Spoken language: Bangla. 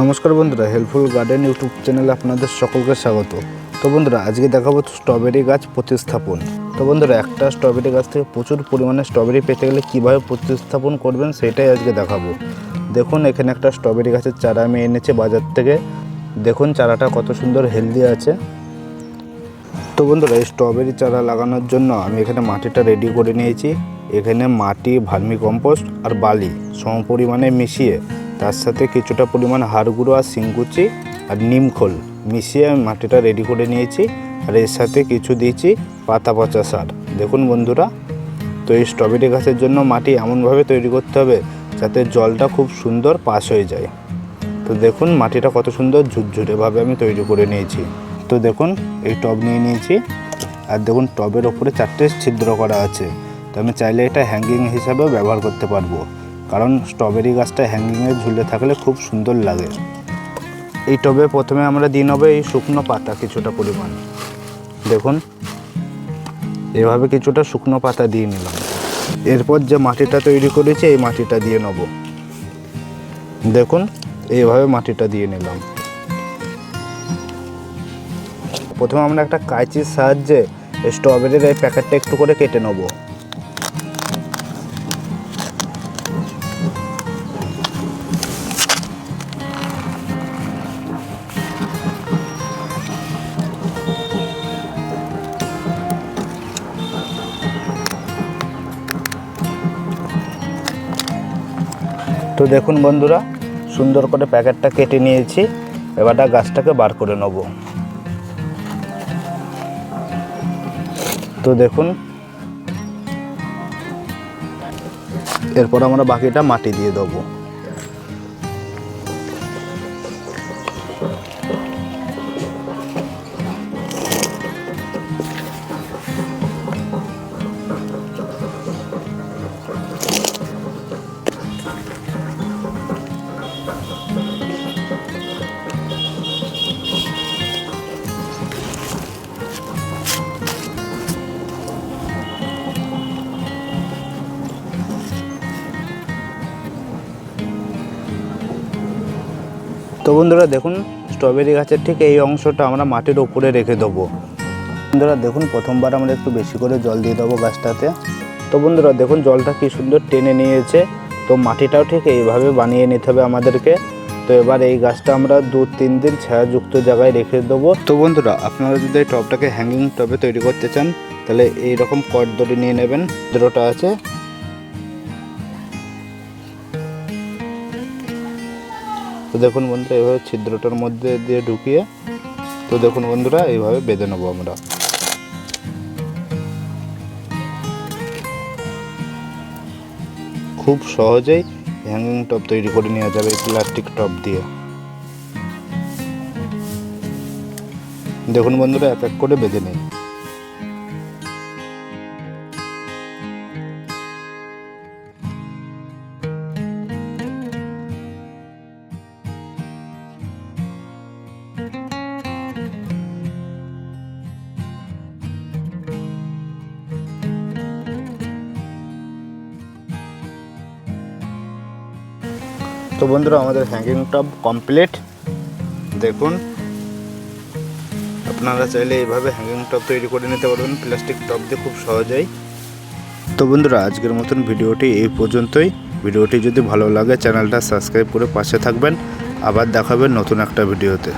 নমস্কার বন্ধুরা হেল্পফুল গার্ডেন ইউটিউব চ্যানেলে আপনাদের সকলকে স্বাগত। তো বন্ধুরা, আজকে দেখাবো স্ট্রবেরি গাছ প্রতিস্থাপন। তো বন্ধুরা, একটা স্ট্রবেরি গাছ থেকে প্রচুর পরিমাণে স্ট্রবেরি পেতে গেলে কীভাবে প্রতিস্থাপন করবেন সেটাই আজকে দেখাবো। দেখুন, এখানে একটা স্ট্রবেরি গাছের চারা আমি এনেছি বাজার থেকে। দেখুন, চারাটা কত সুন্দর হেলদি আছে। তো বন্ধুরা, এই স্ট্রবেরি চারা লাগানোর জন্য আমি এখানে মাটিটা রেডি করে নিয়েছি। এখানে মাটি, ভার্মি কম্পোস্ট আর বালি সম পরিমাণে মিশিয়ে তার সাথে কিছুটা পরিমাণ হাড় গুঁড়ো আর শিংকুচি আর নিমখোল মিশিয়ে আমি মাটিটা রেডি করে নিয়েছি আর এর সাথে কিছু দিয়েছি পাতা পচা সার। দেখুন বন্ধুরা, তো এই স্ট্রবেরি গাছের জন্য মাটি এমনভাবে তৈরি করতে হবে যাতে জলটা খুব সুন্দর পাস হয়ে যায়। তো দেখুন মাটিটা কত সুন্দর ঝুরঝুরেভাবে আমি তৈরি করে নিয়েছি। তো দেখুন, এই টব নিয়ে নিয়েছি আর দেখুন টবের ওপরে চারটে ছিদ্র করা আছে। তো আমি চাইলে এটা হ্যাঙ্গিং হিসাবেও ব্যবহার করতে পারব। কারণ স্ট্রবেরি গাছটা হ্যাঙ্গিংয়ে ঝুলে থাকলে খুব সুন্দর লাগে। এই টবে প্রথমে আমরা দিন হবে এই শুকনো পাতা কিছুটা পরিমাণ। দেখুন, এভাবে কিছুটা শুকনো পাতা দিয়ে নিলাম। এরপর যে মাটিটা তৈরি করেছি, এই মাটিটা দিয়ে নেব। দেখুন, এইভাবে মাটিটা দিয়ে নিলাম। প্রথমে আমরা একটা কাঁচির সাহায্যে স্ট্রবেরির এই প্যাকেটটা একটু করে কেটে নেব। তো দেখুন বন্ধুরা, সুন্দর করে প্যাকেটটা কেটে নিয়েছি। এবারটা গাছটাকে বার করে নেব। তো দেখুন, এরপর আমরা বাকিটা মাটি দিয়ে দেবো। তো বন্ধুরা দেখুন স্ট্রবেরি গাছের ঠিক এই অংশটা আমরা মাটির উপরে রেখে দেবো। বন্ধুরা দেখুন, প্রথমবার আমরা একটু বেশি করে জল দিয়ে দেবো গাছটাতে। তো বন্ধুরা দেখুন, জলটা কি সুন্দর টেনে নিয়েছে। তো মাটিটাও ঠিক এইভাবে বানিয়ে নিতে হবে আমাদেরকে। তো এবার এই গাছটা আমরা দু, তিন দিন ছায়াযুক্ত জায়গায় রেখে দেবো। তো বন্ধুরা, আপনারা যদি এই টবটাকে হ্যাঙ্গিং টবে তৈরি করতে চান, তাহলে এই রকম কট দড়ি নিয়ে নেবেন। দড়িটা আছে তো দেখুন বন্ধুরা এইভাবে ছিদ্রটার মধ্যে দিয়ে ঢুকিয়ে তো দেখুন বন্ধুরা, এইভাবে বেঁধে নেব আমরা। খুব সহজেই হ্যাঙ্গিং টপ তৈরি করে নেওয়া যাবে এই প্লাস্টিক টপ দিয়ে। দেখুন বন্ধুরা, এক এক করে বেঁধে নেই। তো বন্ধুরা, আমাদের হ্যাঙ্গিং টপ কমপ্লিট দেখুন, আপনারা চাইলে এইভাবে হ্যাঙ্গিং টপ তৈরি করে নিতে পারবেন প্লাস্টিক টপ দিয়ে খুব সহজেই। তো বন্ধুরা, আজকের মতন ভিডিওটি এই পর্যন্তই। ভিডিওটি যদি ভালো লাগে, চ্যানেলটা সাবস্ক্রাইব করে পাশে থাকবেন। আবার দেখাবেন নতুন একটা ভিডিওতে।